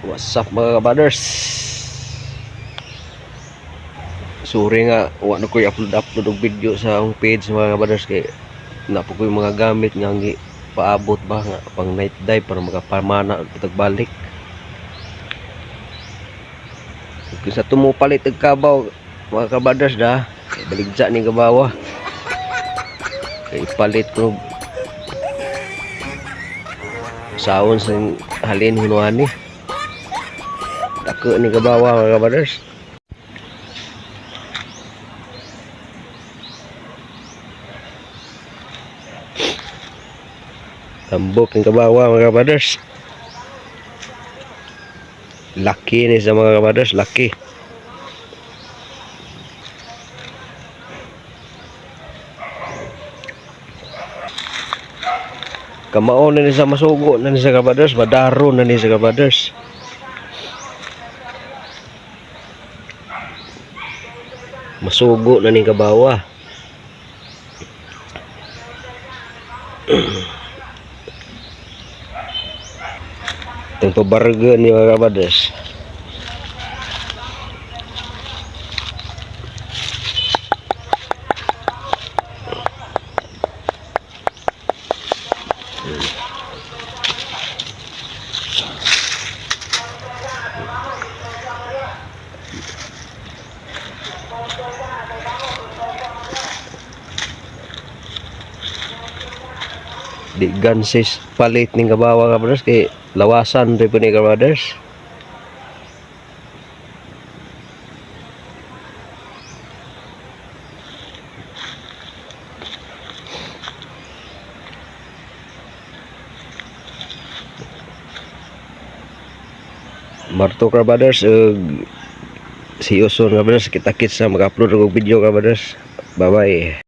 What's up mga kabaders? Sorry nga, wa na ko i-upload upload og video sa akong page mga kabaders kay na po ko yung mga gamit nga gi paabot ba nga pang night dive para makapamana og balik. Kung sa tumupalit og kabaw mga kabaders da, kay baligja ni kabawa. Kay ipalit ko saon sa halin hunuani. Dako ni kabawa mga kabaders. Tambok ng kabawa mga kabaders. Laki ni sa mga kabaders, laki. Kamao na ni sa masugo na ni sa kabaders, madaro na ni sa kabaders. Masugo na ni kabawa. Itong pabarga ni mga kabaders. Di gansis palit ning kabawa kabaders kay lawasan rin po ni kabaders. Marto ka brothers ug si Uson ka brothers kita kits sa mag-upload og video ka brothers. Bye bye.